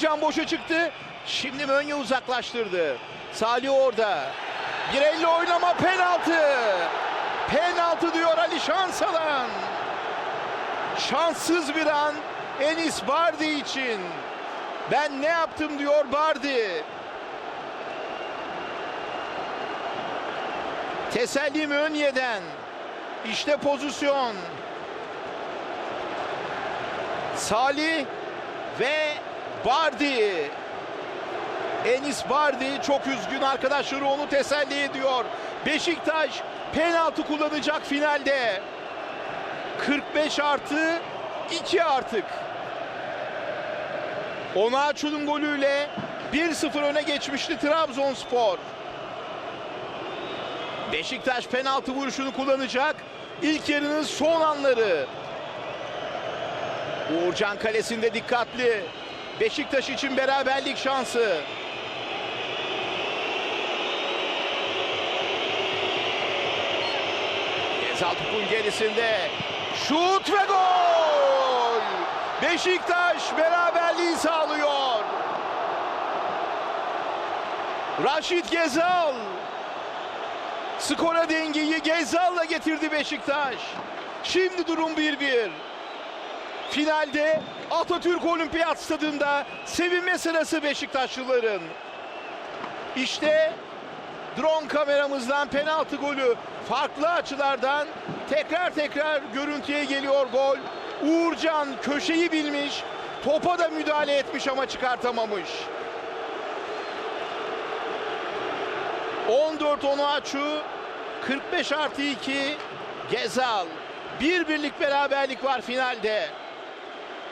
Uğurcan boşa çıktı. Şimdi Mönye uzaklaştırdı. Salih orada. Bir elle oynama penaltı. Penaltı diyor Ali Şansalan. Şanssız bir an Enis Bardi için. Ben ne yaptım diyor Bardi. Teselli Mönye'den. İşte pozisyon. Salih ve Bardi. Enis Bardi çok üzgün arkadaşları onu teselli ediyor. Beşiktaş penaltı kullanacak finalde. 45 artı 2 artık. Onaçu'nun golüyle 1-0 öne geçmişti Trabzonspor. Beşiktaş penaltı vuruşunu kullanacak. İlk yarının son anları. Uğurcan kalesinde dikkatli. Beşiktaş için beraberlik şansı. Gezal topun gerisinde. Şut ve gol! Beşiktaş beraberliği sağlıyor. Raşit Gezal. Skora dengeyi Gezal'la getirdi Beşiktaş. Şimdi durum 1-1. Finalde Atatürk Olimpiyat Stadında sevinme sırası Beşiktaşlıların. İşte drone kameramızdan penaltı golü farklı açılardan tekrar tekrar görüntüye geliyor gol. Uğurcan köşeyi bilmiş, topa da müdahale etmiş ama çıkartamamış. 14 Onuachu, 45 artı 2 Gezal. Bir birlik beraberlik var finalde.